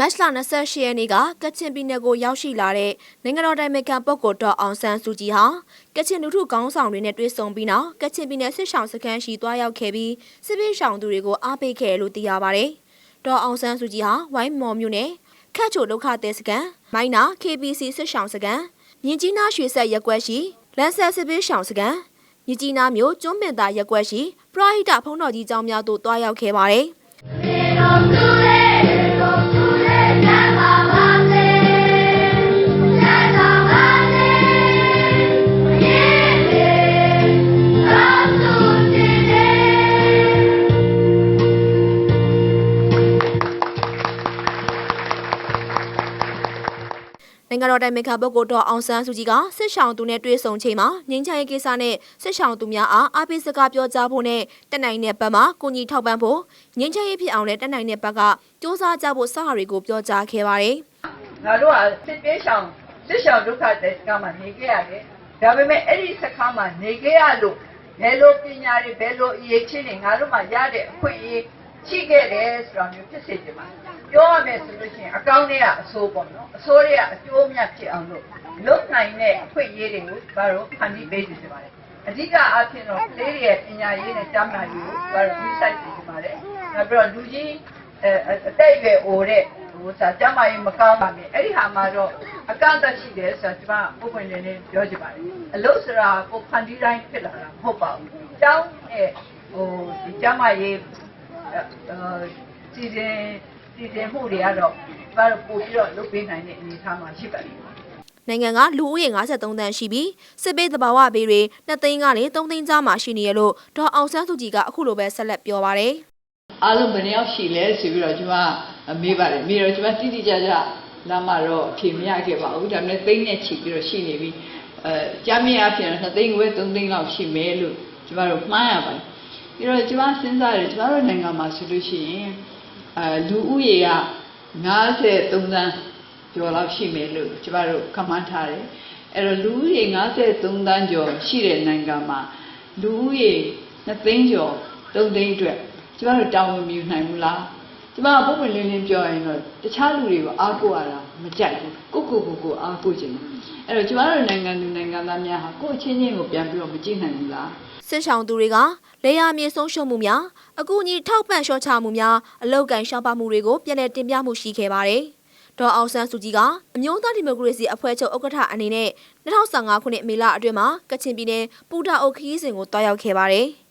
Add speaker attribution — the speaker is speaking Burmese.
Speaker 1: မတ်လ28ရက်နေ့ကကချင်ပြည်နယ်ကိုရောက်ရှိလာတဲ့နိုင်ငံတော်တိုင်ပင်ခံပုဂ္ဂိုလ်ဒေါ်အောင်ဆန်းစုကြည်ဟာကချင်လူထုခေါင်းဆောင်တွေနဲ့တွေ့ဆုံပြီးနောက်ကချင်ပြည်နယ်စစ်ဆောင်စခန်းရှိသွားရောက်ခဲ့ပြီးစစ်ပေးဆောင်သူတွေကိုအားပေးခဲ့တယ်လို့သိရပါတယ်။ဒေါ်အောင်ဆန်းစုကြည်ဟာဝိုင်းမော်မြို့နယ်ခတ်ချိုဒုက္ခသည်စခန်းမိုင်းနာ KBC စစ်ဆောင်စခန်းမြင်းကြီးနားရွှေဆက်ရက်ကွက်ရှိလန်ဆက်စစ်ပေးဆောင်စခန်းမြကြီးနားမြို့ကျွန်းပင်သာရက်ကွက်ရှိပရဟိတဖုံးတော်ကြီးကျောင်းများသို့တွားရောက်ခဲ့ပါတယ်။ နိုင်ငံတော်တိုင်ပင်ခံပုဂ္ဂိုလ်တော်အောင်ဆန်းစုကြည်ကစစ်ဆောင်သူနဲ့တွေ့ဆုံချိန်မှာငင်းချိုင်းရေးကိစ္စနဲ့စစ်ဆောင်သူများအားအားပေးစကားပြောကြားဖို့နဲ့တက်နိုင်တဲ့ဘက်မှာကိုကြီးထောက်ပံ့ဖို့ငင်းချိုင်းရေးဖြစ်အောင်လည်းတက်နိုင်တဲ့ဘက်ကစူးစမ်းကြဖို့စဟာတွေကိုပြောကြားခဲ့ပါတယ်
Speaker 2: ငါတို့ကစစ်ပေးဆောင်စစ်ဆောင်ဒုက္ခတဲ့စကားမှာနေခဲ့ရတယ်ဒါပေမဲ့အဲ့ဒီစကားမှာနေခဲ့ရလို့ဘယ်လိုပညာတွေဘယ်လိုအရေးချင်းတွေငါတို့မှရတဲ့အခွင့်အရေး ရှိခဲ့တယ်ဆိုတာမျိုးဖြစ်စေချင်ပါတယ်ပြောရမယ်ဆိုလို့ရှိရင်အကောင့်တွေကအဆိုးပေါ့နော်အဆိုးတွေကအကျိုးအမြတ်ဖြစ်အောင်လို့လွတ်နိုင်တဲ့အခွင့်အရေးတွေကိုဘာလို့ဖန်တီးပေးနေကြပါလဲအဓိကအားဖြင့်တော့ကလေးတွေရဲ့ပညာရေးနဲ့ကြားနာရေးကိုဘာလို့ဒီဆိုင်နေကြပါလဲနောက်ပြီးတော့လူကြီးအဲအသက်အရွယ်အိုတဲ့ဟိုစာကျမရေးမကောင်းပါနဲ့အဲ့ဒီဟာမှာတော့အကန့်အသတ်ရှိတယ်ဆိုတော့ကျွန်မပုံပွင့်နေနေပြောချင်ပါတယ်အလို့ဆိုတာကိုဖန်တီးတိုင်းဖြစ်လာတာမဟုတ်ပါဘူးကျောင်းရဲ့ဟိုဒီကျမရေး အဲစီစဉ်စီစဉ်မှုတွေကတော့ဘာလို့ပို့ပြီးတော့လုပ်ပေးနိုင်တဲ့အနေအထားမှာရှိပါတယ်
Speaker 1: နိုင်ငံကလူဦးရေ53တန်းရှိပြီးစစ်ပေးသဘာဝဘေးတွေ2သိန်းကနေ3သိန်းကြားမှာရှိနေရလို့ဒေါ်အောင်ဆန်းစုကြည်ကအခုလိုပဲဆက်လက်ပြောပါတယ်
Speaker 3: အားလုံးဘယ်နှယောက်ရှိလဲဆိုပြီးတော့ကျွန်မမေးပါတယ်မေးတော့ကျွန်မတိတိကျကျလာမှတော့အဖြေမရခဲ့ပါဘူးဒါပေမဲ့သိန်းနဲ့ချီပြီးတော့ရှိနေပြီအဲကြားမြင်အပြင်2သိန်းခွဲ3သိန်းလောက်ရှိမယ်လို့ကျွန်မတို့မှားရပါတယ် ပြီးတော့ကျွန်မစဉ်းစားတယ်ကျွန်တော်တို့နိုင်ငံမှာဆိုလို့ရှိရင်အဲလူဦးရေက53သန်းကျော်လောက်ရှိမယ်လို့ကျွန်မတို့ခန့်မှန်းထားတယ်အဲ့တော့လူဦးရေ53သန်းကျော်ရှိတဲ့နိုင်ငံမှာလူဦးရေ2သိန်းကျော်3သိန်းအတွက်ကျမတို့တောင်းဝန်မယူနိုင်ဘူးလား ကျမကပုံမှန်လင်းလင်းပြောရင်တော့တခြားလူတွေကိုအားကိုးရတာမကြိုက်ဘူးကိုကိုကိုကိုအားကိုးခြင်းအဲ့တော့ကျမတို့နိုင်ငံသူနိုင်ငံသားများဟာကိုယ့်အချင်းချင်းကိုပြန်ပြီးတော့မကြည့်နိုင်ဘူးလား
Speaker 1: စစ်ဆောင်သူတွေကလေယာမြေဆုံးရှုံးမှုများအကူအညီထောက်ပံ့လျှော့ချမှုများအလောက်ကန်ရှောင်ပါမှုတွေကိုပြည်내တင်ပြမှုရှိခဲ့ပါတယ်။ဒေါ်အောင်ဆန်းစုကြည်ကအမျိုးသားဒီမိုကရေစီအဖွဲ့ချုပ်ဥက္ကဋ္ဌအနေနဲ့2015ခုနှစ်မေလအတွင်းမှာကချင်ပြည်နယ်ပူတာအိုခီးစဉ်ကိုတွားရောက်ခဲ့ပါတယ်။